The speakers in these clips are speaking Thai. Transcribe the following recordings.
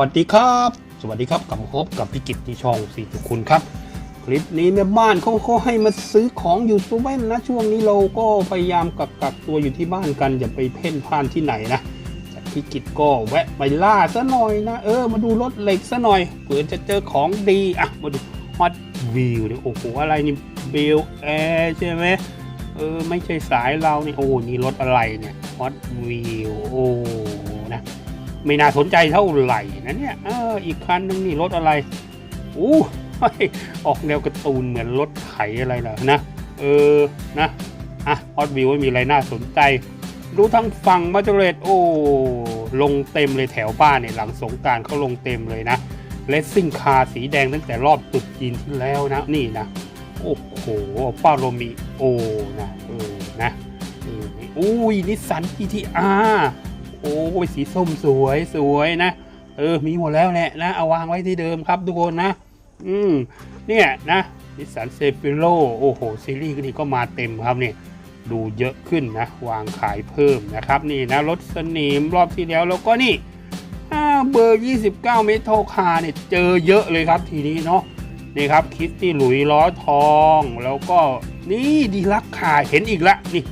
วัสดีครับ สวัสดีครับกลับมาพบกับพี่กิตที่ช่องสีทุกคุณครับ คลิปนี้แม่บ้านเขาเขาให้มาซื้อของอยู่ตัวเว้นนะช่วงนี้เราก็พยายามกักกักตัวอยู่ที่บ้านกันอย่าไปเพ่นพ่านที่ไหนนะแต่พี่กิตก็แวะไปล่าซะหน่อยนะเออมาดูรถเหล็กซะหน่อยเผื่อจะเจอของดีอะมาดูฮอตวิวเนี่ยโอ้โหอะไรนี่เบลแอร์ใช่ไหมเออไม่ใช่สายเราเนี่ยโอ้นี่รถอะไรเนี่ยฮอตวิวโอ้นะ ไม่น่าสนใจเท่าไหร่นะเนี่ยเอออีกคันนึงนี่รถอะไรอู้ออกแนวการ์ตูนเหมือนรถไถอะไรล่ะนะเออนะอะฮอตวิวไม่มีอะไรน่าสนใจ ดูทั้งฝั่งมาจเรตโอ้ลงเต็มเลยแถวบ้านเนี่ยหลังสงการเขาลงเต็มเลยนะเลสซิ่งคาสีแดงตั้งแต่รอบตุดจีนที่แล้วนะนี่นะโอ้โหป้าโรมิโอนะเออนะเอออุ้ยนิสสัน GTR อ้ยสีส้มสวยสวยนะ เออมีหมดแล้วแหละนะเอาวางไว้ที่เดิมครับทุกคนนะ อืมเนี่ยนะนิสสันเซฟิโลโอ้โหซีรีส์นี้ก็มาเต็มครับเนี่ยดูเยอะขึ้นนะ วางขายเพิ่มนะครับ นี่นะรถสนิมรอบที่แล้วแล้วก็นี่เบอร์ 29 เมทัลคาร์เนี่ยเจอเยอะเลยครับทีนี้เนาะนี่ครับคิสตี้หลุยล้อทองแล้วก็นี่ดีลักคาร์เห็นอีกละนี่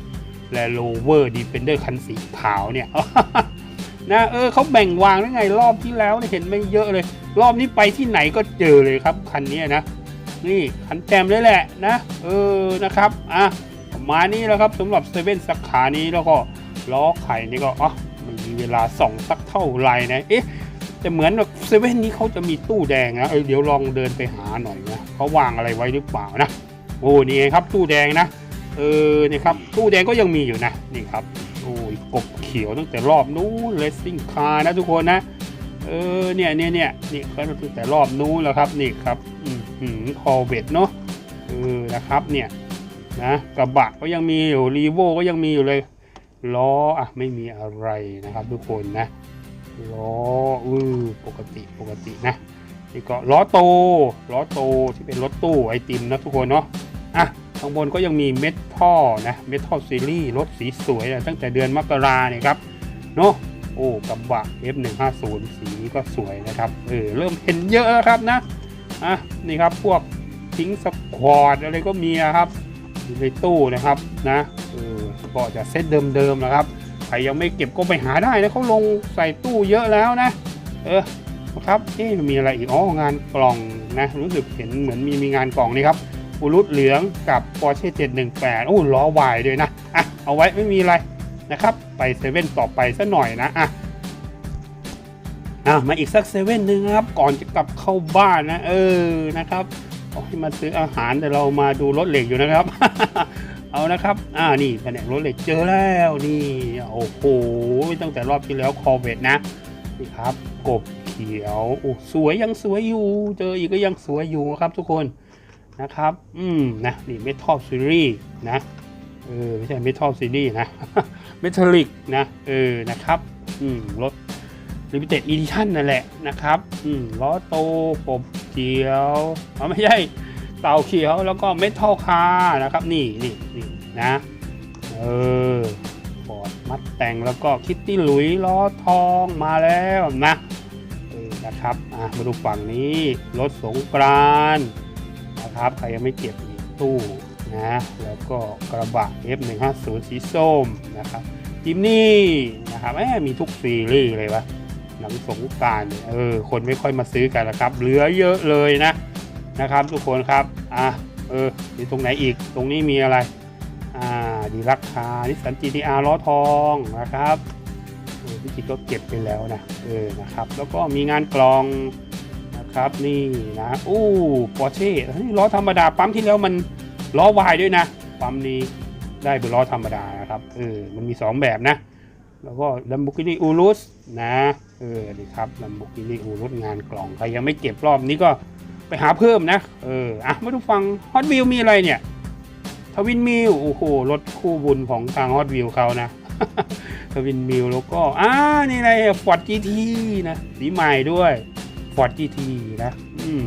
และโลเวอร์ดีเฟนเดอร์คันสีขาวเนี่ย นะเออเขาแบ่งวางได้ไงรอบที่แล้วเนี่ยเห็นไม่เยอะเลย รอบนี้ไปที่ไหนก็เจอเลยครับคันนี้นะนี่คันแจมเลยแหละนะเออนะครับอะมานี้แล้วครับสำหรับเซเว่นสาขานี้แล้วก็ล้อไข่นี่ก็อ๋อไม่มีเวลาส่องสักเท่าไหร่นะเอ๊ะแต่เหมือนแบบเซเว่นนี้เขาจะมีตู้แดงนะเออเดี๋ยวลองเดินไปหาหน่อยนะเขาวางอะไรไว้หรือเปล่านะโอ้นี่ไงครับตู้แดงนะเออนี่ครับตู้แดงก็ยังมีอยู่นะนี่ครับ โอ้ยกบเขียวตั้งแต่รอบนู้นเลสซิ่งคาร์นะทุกคนนะ เออเนี่ยเนี่ยเนี่ยนี่ก็ตั้งแต่รอบนู้นแล้วครับนี่ครับอืมหืมคอเวตเนาะเออนะครับเนี่ยนะกระบะก็ยังมีอยู่รีโวก็ยังมีอยู่เลยล้ออะไม่มีอะไรนะครับทุกคนนะล้ออือปกติปกตินะนี่ก็ล้อโตล้อโตที่เป็นรถตู้ไอติมนะทุกคนเนาะอะ ข้างบนก็ยังมีเม็ดทัลนะเม็ดทัลซีรีส์รถสีสวยนะตั้งแต่เดือนมกราเนี่ยครับเนาะโอ้กระบะ F150 สีนี้ก็สวยนะครับเออเริ่มเห็นเยอะแล้วครับนะอะนี่ครับพวกทิ้งสควอตอะไรก็มีนะครับอยู่ในตู้นะครับนะเออก็จะเซตเดิมๆนะครับใครยังไม่เก็บก็ไปหาได้นะเขาลงใส่ตู้เยอะแล้วนะ เออครับเอ๊ะมีอะไรอีกอ๋องานกล่องนะรู้สึกเห็นเหมือนมีมีงานกล่องนี่ครับ อุรุตเหลืองกับ Porsche 718โอ้ล้อวายด้วยนะอะเอาไว้ไม่มีอะไรนะครับ ไปเซเว่นต่อไปสัหน่อยนะอะอะมาอีกสักเซเว่นหนึ่งครับ ก่อนจะกลับเข้าบ้านนะ เออนะครับขอให้มาซื้ออาหารแต่เรามาดูรถเหล็กอยู่นะครับ เอานะครับ อ่านี่แผนกรถเหล็กเจอแล้วนี่โอ้โหตั้งแต่รอบที่แล้วคอเวตนะนี่ครับกบเขียวโอ้สวยยังสวยอยู่ เจออีกก็ยังสวยอยู่ครับทุกคน นะครับ อืมนะนี่เมทัลซีรีส์นะเออไม่ใช่เมทัลซีรีส์นะเมทัลลิกนะเออนะครับอืมรถ Limited Edition นั่นแหละนะครับอืมล้อโตกบเขียวอ๋อไม่ใช่เต่าเขียวแล้วก็เมทัลคาร์นะครับนี่นี่นี่นะเออฟอร์ดมัดแต่งแล้วก็คิตตี้หลุยล้อทองมาแล้วนะเออนะครับอะมาดูฝั่งนี้รถสงกรานต์ นะครับ ใครยังไม่เก็บนี่ตู้นะแล้วก็กระบะ F150 สีส้มนะครับจิมนี่นะครับแหมมีทุกซีรีส์เลยวะหนังสงกรารเออคนไม่ค่อยมาซื้อกันแล้วครับ เหลือเยอะเลยนะนะครับ ทุกคนครับอะเออมีตรงไหนอีกตรงนี้มีอะไรอ่าดีราคานิสสัน GTR ล้อทองนะครับเออพี่จิตก็เก็บไปแล้วนะเออนะครับ แล้วก็มีงานกลอง ครับนี่นะอู้ปอร์เช่ล้อธรรมดาปั๊มที่แล้วมันล้อวายด้วยนะปั๊มนี้ได้เป็นล้อธรรมดานะครับเออมันมี 2 แบบนะ แล้วก็ Lamborghini Urus นะเออนี่ครับ Lamborghini Urus งานกล่องใครยังไม่เก็บรอบนี้ก็ไปหาเพิ่มนะเอออะมาดูฟัง Hot Wheel มีอะไรเนี่ยทวินมิลโอ้โหรถคู่บุญของทาง Hot Wheel เขานะทวินมิลแล้วก็อ่านี่อะไร Ford GT นะสีใหม่ด้วย Ford GT นะ อืม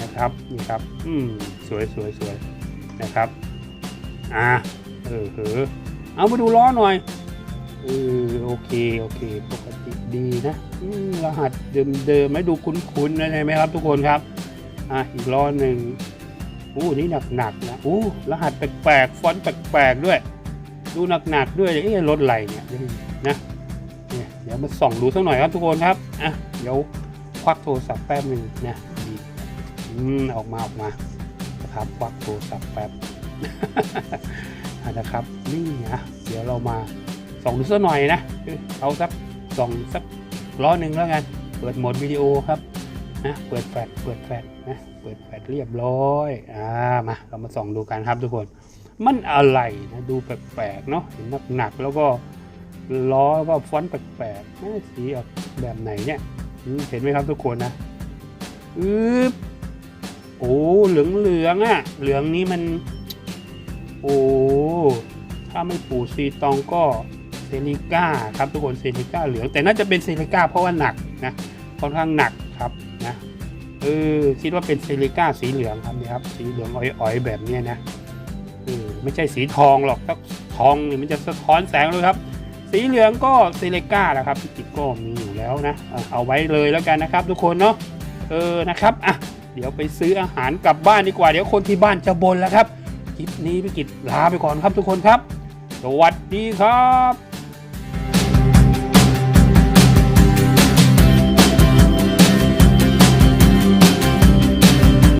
นะครับนี่ครับ อืมสวยสวยสวยนะครับ อ่าเออเหอเอามาดูล้อหน่อยเออโอเคโอเค ปกติดีนะอืมรหัสเดิมๆไม่ดูคุ้นๆนะใช่ไหมครับ ทุกคนครับ อะอีกล้อหนึ่งอู้นี่หนักๆนะอู้รหัสแปลกๆฟอนต์แปลกๆด้วย ดูหนักๆด้วยเอ๊ะรถไหลเนี่ยนะเนี่ยเดี๋ยวมาส่องดูสักหน่อยครับทุกคนครับอะเดี๋ยว ควักโทรศัพท์แป๊บหนึ่งนะดีอืมออกมาออกมานะครับควักโทรศัพท์แป๊บอะนะครับนี่นะเดี๋ยวเรามาส่องดูสักหน่อยนะเอาสักส่องสักล้อหนึ่งแล้วกัน เปิดโหมดวิดีโอครับนะเปิดแฟลชเปิดแฟลชนะเปิดแฟลชเรียบร้อยอ่ามาเรามาส่องดูกันครับทุกคนมันอะไรนะดูแปลกๆเนาะเห็นหนักๆแล้วก็ล้อก็ฟอนต์แปลกๆสีออกแบบไหนเนี่ย เห็นไหมครับทุกคนนะอืบโอ้เหลืองเหลืองๆอะเหลืองนี้มัน โอ้ถ้าไม่ปูซีตองก็เซริก้าครับทุกคนเซริก้าเหลืองแต่น่าจะเป็นเซริก้าเพราะว่าหนักนะค่อนข้างหนักครับนะเออคิดว่าเป็นเซริก้าสีเหลืองครับนี่ครับ สีเหลืองอ่อยๆแบบเนี้ยนะเออไม่ใช่สีทองหรอกถ้าทองนี่มันจะสะท้อนแสงเลยครับ สีเหลืองก็เซเลก้าแหละครับพิกิตก็มีอยู่แล้วนะ เอาไว้เลยแล้วกันนะครับ ทุกคนเนาะเออนะครับอะเดี๋ยวไปซื้ออาหารกลับบ้านดีกว่า เดี๋ยวคนที่บ้านจะบ่นแล้วครับคลิปนี้พิกิจลาไปก่อนครับทุกคนครับ สวัสดีครับ